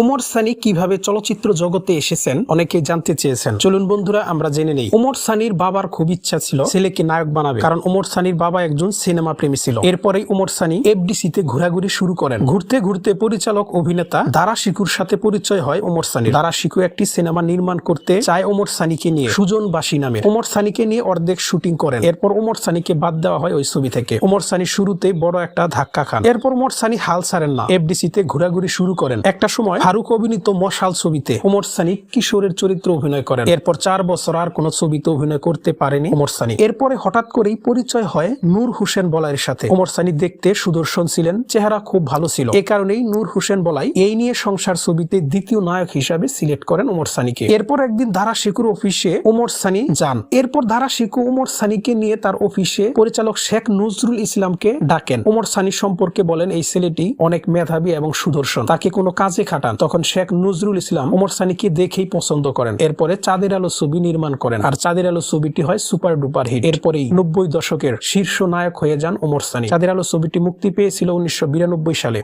ওমর সানি কীভাবে চলচ্চিত্র জগতে এসেছেন অনেকে জানতে চেয়েছেন। চলুন বন্ধুরা, আমরা জেনে নেই। ওমর সানির বাবার খুব ইচ্ছা ছিল ছেলেকে নায়ক বানাবে, কারণ ওমর সানির বাবা একজন সিনেমা প্রেমী ছিল। এরপরেই ওমর সানি এফডিসিতে ঘোরাঘুরি শুরু করেন। ঘুরতে ঘুরতে পরিচালক, অভিনেতা দারা শিকুর সাথে পরিচয় হয় ওমর সানি দারা শিকু একটি সিনেমা নির্মাণ করতে চায় ওমর সানিকে নিয়ে, সুজন বাসী নামে। ওমর সানিকে নিয়ে অর্ধেক শুটিং করেন। এরপর ওমর সানিকে বাদ দেওয়া হয় ওই ছবি থেকে। ওমর সানি শুরুতে বড় একটা ধাক্কা খান। এরপর ওমর সানি হাল ছাড়েন না। এফডিসিতে ঘোরাঘুরি শুরু করেন। একটা সময় ফারুক অভিনীত মশাল ছবিতে ওমর সানি কিশোরের চরিত্র অভিনয় করেন। এরপর চার বছর আর কোন ছবিতে অভিনয় করতে পারেনি ওমর সানি। এরপরে হঠাৎ করেই পরিচয় হয় নূর হোসেন বলাইয়ের সাথে। ওমর সানি দেখতে সুদর্শন ছিলেন, চেহারা খুব ভালো ছিল। এ কারণেই নূর হোসেন বলাই এই নিয়ে সংসার ছবিতে দ্বিতীয় নায়ক হিসাবে সিলেক্ট করেন ওমর সানিকে। এরপর একদিন ধারা শিকুর অফিসে ওমর সানি যান। এরপর ধারা শিকু ওমর সানিকে নিয়ে তার অফিসে পরিচালক শেখ নজরুল ইসলামকে ডাকেন। ওমর সানি সম্পর্কে বলেন, এই ছেলেটি অনেক মেধাবী এবং সুদর্শন। তাকে কোনো কাজে খাটান তখন শেখ নজরুল ইসলাম ওমর সানিকে দেখেই পছন্দ করেন। এরপরে চাঁদের আলো ছবি নির্মাণ করেন। আর চাঁদের আলো ছবিটি হয় সুপার ডুপার হিট। এরপরেই নব্বই দশকের শীর্ষ নায়ক হয়ে যান ওমর সানি। চাঁদের আলো ছবিটি মুক্তি পেয়েছিল উনিশশো বিরানব্বই সালে।